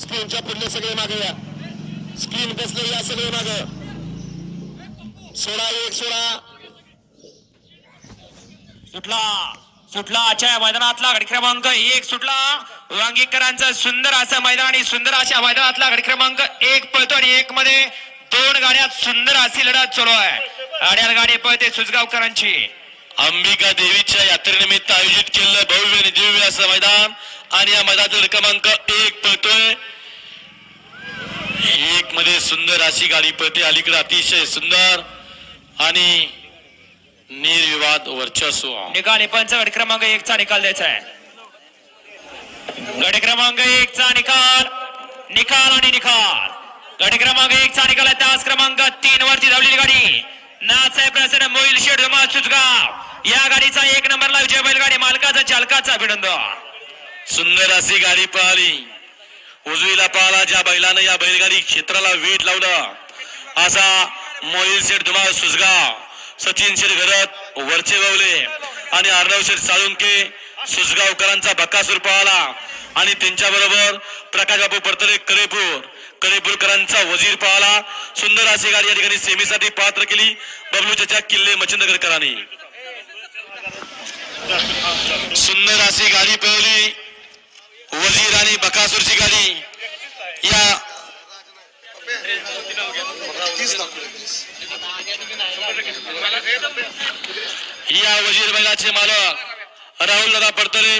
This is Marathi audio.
स्क्रीनच्या पुढले सगळे मागे या. स्क्रीन बसले या सगळे माग. सोळा एक सोळा. सुटला. सुटला. आजच्या या मैदानातला गडी क्रमांक एक सुटला. वांगीकरांचं सुंदर असं मैदान आणि सुंदर अशा मैदानातला गडी क्रमांक एक पळतो आणि एक मध्ये दोन गाड्यात सुंदर अशी लढत सुरू आहे. आड्याल गाडी पळते सुजगावकरांची. अंबिका देवीच्या यात्रेनिमित्त आयोजित केलेलं भव्य आणि दिव्य असं मैदान आणि या मैदानातील क्रमांक एक पळतोय. एक मध्ये सुंदर अशी गाडी पळते. अलीकडे अतिशय सुंदर आणि निर्विवाद वर्चस्व. निकाल पंच गडी क्रमांक एक चा निकाल द्यायचा आहे. गडी क्रमांक एक चा निकाल. निकाल आणि निकाल गडी क्रमांक एक चा निकाल आहे. त्याच क्रमांक तीन वरती धावलेली गाडी. नाथसाहेब प्रसन्न मोईल शेड धुमाळ सुजगाव. या गाडीचा एक नंबरला विजय बैलगाडी मालकाचा चालकाचा अभिनंदन. सुंदर अशी गाडी पळाली उजवीला पळाला ज्या बैलानं या बैलगाडी क्षेत्राला वीट लावलं. असा मोहिल शेठ धुमाळ सुजगा सचिन शेठ घरत वरचे ववले आणि अर्णव शेठ साळुंके सुजगावकरांचा बकासूर पळाला आणि त्यांच्या बरोबर प्रकाश बापू परतरे करेपूर करेपूरकरांचा वजीर पळाला सुंदर अशी गाडी या ठिकाणी सेमीसाठी पात्र केली. बबलूच्या किल्ले मच्छिंद्रकरांनी सुंदर अशी गाडी पळवली. वजीर आणि बकासूरची गाडी या या वजीर बैलाचे मालक राहुल दादा पडतरे